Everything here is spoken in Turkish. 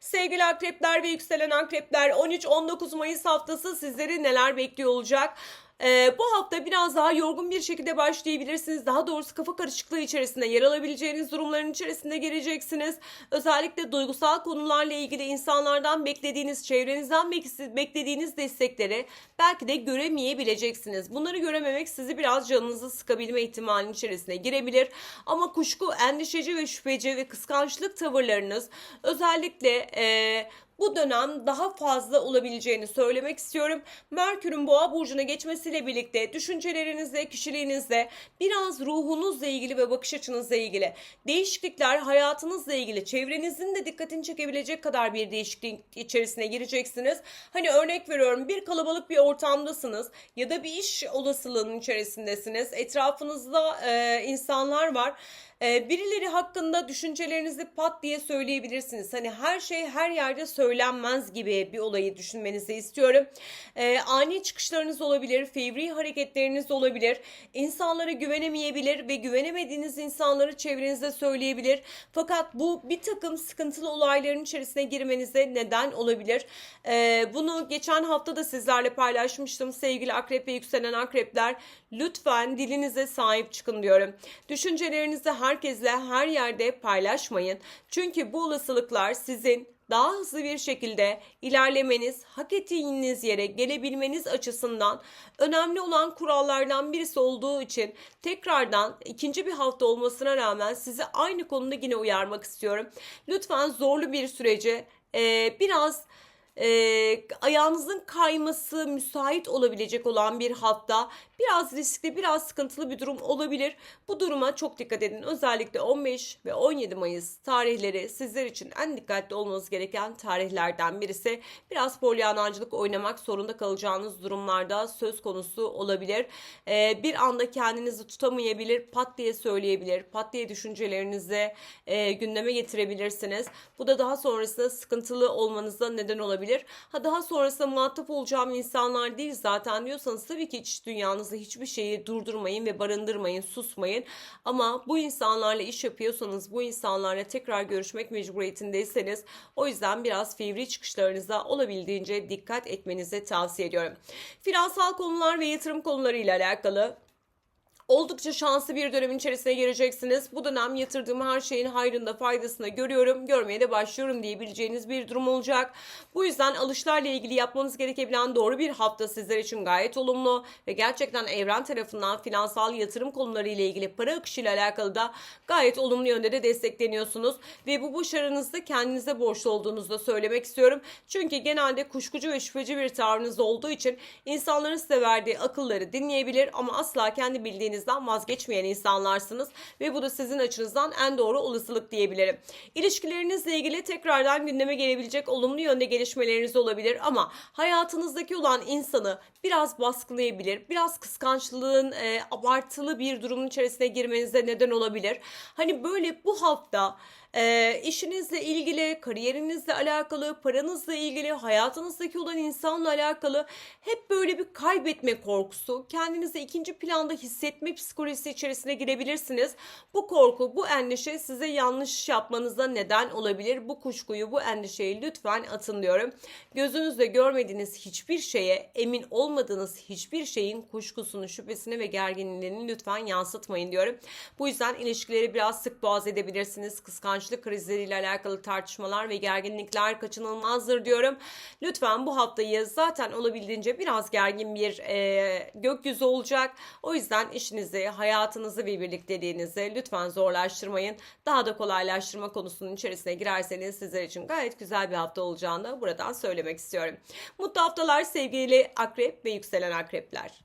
Sevgili akrepler ve yükselen akrepler 13-19 Mayıs haftası sizleri neler bekliyor olacak? Ee, bu hafta biraz daha yorgun bir şekilde başlayabilirsiniz. Daha doğrusu kafa karışıklığı içerisinde yer alabileceğiniz durumların içerisinde geleceksiniz. Özellikle duygusal konularla ilgili insanlardan beklediğiniz, çevrenizden bek- beklediğiniz destekleri belki de göremeyebileceksiniz. Bunları görememek sizi biraz canınızı sıkabilme ihtimalinin içerisine girebilir. Ama kuşku, endişeci ve şüpheci ve kıskançlık tavırlarınız özellikle eee bu dönem daha fazla olabileceğini söylemek istiyorum. Merkür'ün boğa burcuna geçmesiyle birlikte düşüncelerinizle, kişiliğinizle, biraz ruhunuzla ilgili ve bakış açınızla ilgili değişiklikler, hayatınızla ilgili, çevrenizin de dikkatini çekebilecek kadar bir değişiklik içerisine gireceksiniz. Hani örnek veriyorum bir kalabalık bir ortamdasınız ya da bir iş olasılığının içerisindesiniz. Etrafınızda e, insanlar var. Ee, birileri hakkında düşüncelerinizi pat diye söyleyebilirsiniz. Hani her şey her yerde söylenmez gibi bir olayı düşünmenizi istiyorum. Ee, ani çıkışlarınız olabilir, fevri hareketleriniz olabilir. İnsanlara güvenemeyebilir ve güvenemediğiniz insanları çevrenizde söyleyebilir. Fakat bu bir takım sıkıntılı olayların içerisine girmenize neden olabilir. Ee, bunu geçen hafta da sizlerle paylaşmıştım sevgili akrep ve yükselen akrepler. Lütfen dilinize sahip çıkın diyorum. Düşüncelerinizi herkesle her yerde paylaşmayın. Çünkü bu olasılıklar sizin daha hızlı bir şekilde ilerlemeniz, hak ettiğiniz yere gelebilmeniz açısından önemli olan kurallardan birisi olduğu için tekrardan ikinci bir hafta olmasına rağmen sizi aynı konuda yine uyarmak istiyorum. Lütfen zorlu bir süreci eee, biraz e, ayağınızın kayması müsait olabilecek olan bir hafta biraz riskli biraz sıkıntılı bir durum olabilir. Bu duruma çok dikkat edin. Özellikle 15 ve 17 Mayıs tarihleri sizler için en dikkatli olmanız gereken tarihlerden birisi. Biraz polyanacılık oynamak zorunda kalacağınız durumlarda söz konusu olabilir. E, bir anda kendinizi tutamayabilir, pat diye söyleyebilir, pat diye düşüncelerinizi e, gündeme getirebilirsiniz. Bu da daha sonrasında sıkıntılı olmanıza neden olabilir. Ha daha sonrasında muhatap olacağım insanlar değil zaten diyorsanız tabii ki iç dünyanızda hiçbir şeyi durdurmayın ve barındırmayın, susmayın. Ama bu insanlarla iş yapıyorsanız, bu insanlarla tekrar görüşmek mecburiyetindeyseniz o yüzden biraz fevri çıkışlarınıza olabildiğince dikkat etmenizi tavsiye ediyorum. Finansal konular ve yatırım konularıyla alakalı Oldukça şanslı bir dönemin içerisine gireceksiniz. Bu dönem yatırdığım her şeyin hayrında faydasını görüyorum, görmeye de başlıyorum diyebileceğiniz bir durum olacak. Bu yüzden alışlarla ilgili yapmanız gerekebilen doğru bir hafta sizler için gayet olumlu ve gerçekten evren tarafından finansal yatırım konuları ile ilgili para akışı ile alakalı da gayet olumlu yönde de destekleniyorsunuz ve bu başarınızda kendinize borçlu olduğunuzu da söylemek istiyorum. Çünkü genelde kuşkucu ve şüpheci bir tavrınız olduğu için insanların size verdiği akılları dinleyebilir ama asla kendi bildiğinizden vazgeçmeyen insanlarsınız ve bu da sizin açınızdan en doğru olasılık diyebilirim. İlişkilerinizle ilgili tekrardan gündeme gelebilecek olumlu yönde gelişmeleriniz olabilir ama hayatınızdaki olan insanı biraz baskılayabilir. Biraz kıskançlığın e, abartılı bir durumun içerisine girmenize neden olabilir. Hani böyle bu hafta e, işinizle ilgili, kariyerinizle alakalı, paranızla ilgili, hayatınızdaki olan insanla alakalı hep böyle bir kaybetme korkusu, kendinizi ikinci planda hissetme psikolojisi içerisine girebilirsiniz. Bu korku, bu endişe size yanlış yapmanıza neden olabilir. Bu kuşkuyu, bu endişeyi lütfen atın diyorum. Gözünüzle görmediğiniz hiçbir şeye, emin olmadığınız hiçbir şeyin kuşkusunu, şüphesini ve gerginliğini lütfen yansıtmayın diyorum. Bu yüzden ilişkileri biraz sık boğaz edebilirsiniz. Kıskançlık krizleriyle alakalı tartışmalar ve gerginlikler kaçınılmazdır diyorum. Lütfen bu haftayı zaten olabildiğince biraz gergin bir e, gökyüzü olacak. O yüzden işinizi, hayatınızı ve birlikteliğinizi lütfen zorlaştırmayın. Daha da kolaylaştırma konusunun içerisine girerseniz sizler için gayet güzel bir hafta olacağını buradan söylemek istiyorum. Mutlu haftalar sevgili akrep ve yükselen akrepler.